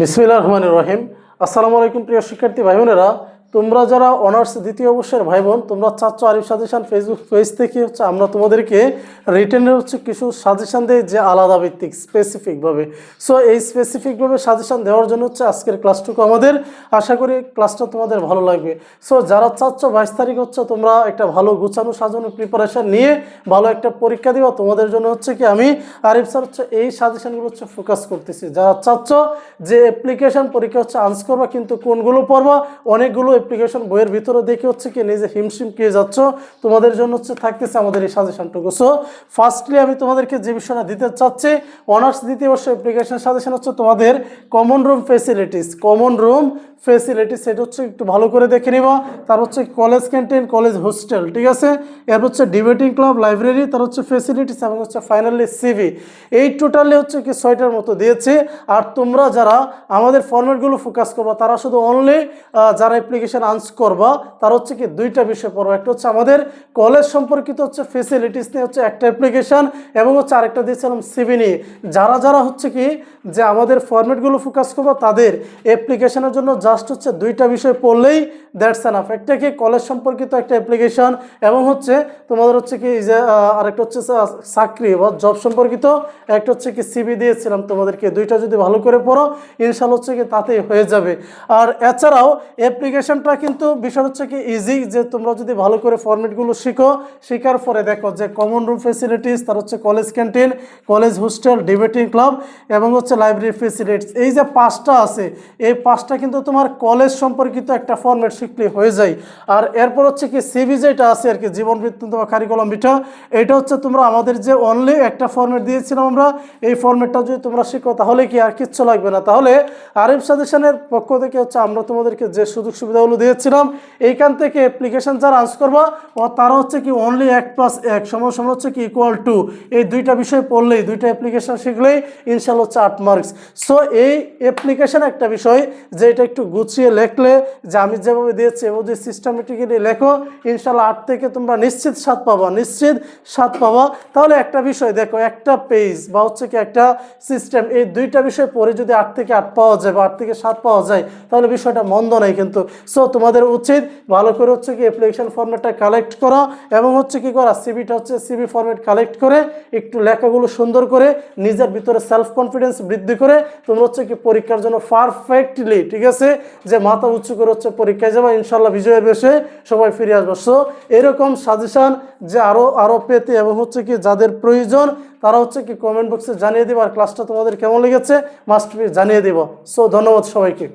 বিসমিল্লাহ রহমান রহিম। আসসালামু আলাইকুম প্রিয় শিক্ষার্থী ভাই বোনেরা তোমরা যারা অনার্স দ্বিতীয় বর্ষের ভাই বোন তোমরা চাচ্ছ আরিফ সাজেশান ফেসবুক পেজ থেকে হচ্ছে আমরা তোমাদেরকে রিটেনের হচ্ছে কিছু সাজেশান দেই যে আলাদা ভিত্তিক স্পেসিফিকভাবে সো এই স্পেসিফিকভাবে সাজেশান দেওয়ার জন্য হচ্ছে আজকের ক্লাসটুকু আমাদের। আশা করি ক্লাসটা তোমাদের ভালো লাগবে। সো যারা চাচ্ছ বাইশ তারিখ হচ্ছে তোমরা একটা ভালো গুছানো সাজানো প্রিপারেশন নিয়ে ভালো একটা পরীক্ষা দিবা, তোমাদের জন্য হচ্ছে কি আমি আরিফ স্যার হচ্ছে এই সাজেশানগুলো হচ্ছে ফোকাস করতেছি। যারা চাচ্ছ যে অ্যাপ্লিকেশন পরীক্ষা হচ্ছে আনস করবা, কিন্তু কোনগুলো পড়বা, অনেকগুলো অ্যাপ্লিকেশন বইয়ের ভিতরে দেখে হচ্ছে কি নিজে হিমশিম খেয়ে যাচ্ছ, তোমাদের জন্য হচ্ছে থাকতেছে আমাদের এই সাজেশনটুকু। সো ফার্স্টলি আমি তোমাদেরকে যে বিষয়টা দিতে চাচ্ছি অনার্স দ্বিতীয় বর্ষ অ্যাপ্লিকেশন সাজেশন হচ্ছে তোমাদের common room facilities common room facility সেটা হচ্ছে একটু ভালো করে দেখে নিবা। তার হচ্ছে কলেজ ক্যান্টিন কলেজ হোস্টেল ঠিক আছে? এর হচ্ছে ডিবেটিং ক্লাব লাইব্রেরি তার হচ্ছে ফেসিলিটিস এবং হচ্ছে ফাইনালি সিভি এই টোটালি হচ্ছে কি ছয়টার মতো দিয়েছে। আর তোমরা যারা আমাদের ফর্মেটগুলো ফোকাস করবা, তারা শুধু অনলি যারা অ্যাপ্লিকেশন আনস করবা, তার হচ্ছে কি দুইটা বিষয় পড়বা। একটা হচ্ছে আমাদের কলেজ সম্পর্কিত হচ্ছে ফেসিলিটিস নিয়ে হচ্ছে একটা অ্যাপ্লিকেশন এবং হচ্ছে আরেকটা দিয়েছিলাম সিভি নিয়ে। যারা যারা হচ্ছে কি যে আমাদের ফর্মেটগুলো ফোকাস করব, তাদের অ্যাপ্লিকেশনের জন্য জাস্ট হচ্ছে দুইটা বিষয় পড়লেই দ্যাটস এনাফ একটা কি কলেজ সম্পর্কিত একটা অ্যাপ্লিকেশন এবং হচ্ছে তোমাদের হচ্ছে কি যে আরেকটা হচ্ছে চাকরি বা জব সম্পর্কিত একটা হচ্ছে কি সিবি দিয়েছিলাম তোমাদেরকে। দুইটা যদি ভালো করে পড়ো ইনশাল্লাহ হচ্ছে কি তাতেই হয়ে যাবে। আর এছাড়াও অ্যাপ্লিকেশনটা কিন্তু বিষয় হচ্ছে কি ইজি যে তোমরা যদি ভালো করে ফর্মেটগুলো শিখো, শেখার পরে দেখো যে কমন রুম ফেসিলিটিস তার হচ্ছে college canteen college hostel debating club এবং হচ্ছে লাইব্রেরি ফেসিলিটিস এই যে পাঁচটা আছে, এই পাঁচটা কিন্তু তোমার কলেজ সম্পর্কিত একটা ফর্মেট শিখলে হয়ে যায়। আর এরপর হচ্ছে কি সিভি যেটা আছে আর কি জীবন বৃত্তান্ত বা কারিকুলাম বিটা এটা হচ্ছে তোমরা আমাদের যে অনলি একটা ফর্মেট দিয়েছিলাম আমরা, এই ফর্মেটটা যদি তোমরা শিখো, তাহলে কি আর কিচ্ছু লাগবে না। তাহলে আরিফ সাজেশনের পক্ষ থেকে হচ্ছে আমরা তোমাদেরকে যে সুযোগ সুবিধাগুলো দিয়েছিলাম, এইখান থেকে অ্যাপ্লিকেশন যারা আনস করবা, ও তারা হচ্ছে কি অনলি এক প্লাস এক, সমান সমান হচ্ছে কি ইকুয়াল টু এই দুইটা বিষয় পড়লেই, দুইটা অ্যাপ্লিকেশন শিখলেই ইনশাল্লাহ হচ্ছে আট মার্কস সো এই অ্যাপ্লিকেশন একটা বিষয় যে এটা একটু গুছিয়ে লেখলে, যে আমি যেভাবে দিয়েছি এবং যে সিস্টেমেটিক্যালি লেখো ইনশাল্লাহ আট থেকে তোমরা নিশ্চিত স্বাদ পাবা, নিশ্চিত স্বাদ পাবা। তাহলে একটা বিষয় দেখো, একটা পেজ বা হচ্ছে কি একটা সিস্টেম এই দুইটা বিষয় পরে যদি আট থেকে আট পাওয়া যায় বা আট থেকে সাত পাওয়া যায়, তাহলে বিষয়টা মন্দ নাই কিন্তু। সো তোমাদের উচিত ভালো করে হচ্ছে কি অ্যাপ্লিকেশন ফর্মেটটা কালেক্ট করা এবং হচ্ছে কি করা সিবিটা হচ্ছে সিবি ফর্মেট কালেক্ট করে একটু লেখাগুলো সুন্দর করে নিজের ভিতরে সেলফ কনফিডেন্স বৃদ্ধি করে তোমরা হচ্ছে কি পরীক্ষার জন্য পারফেক্টলি ঠিক আছে? যে মাথা উঁচু করে হচ্ছে পরীক্ষায় যাবা ইনশাল্লাহ বিজয়ের বেশে সবাই ফিরে আসব। সো এরকম সাজেশন যে আরও আরও পেতে এবং হচ্ছে কি যাদের প্রয়োজন, তারা হচ্ছে কি কমেন্ট বক্সে জানিয়ে দেবো আর ক্লাসটা তোমাদের কেমন লেগেছে মাস্ট জানিয়ে দেবো। সো ধন্যবাদ সবাইকে।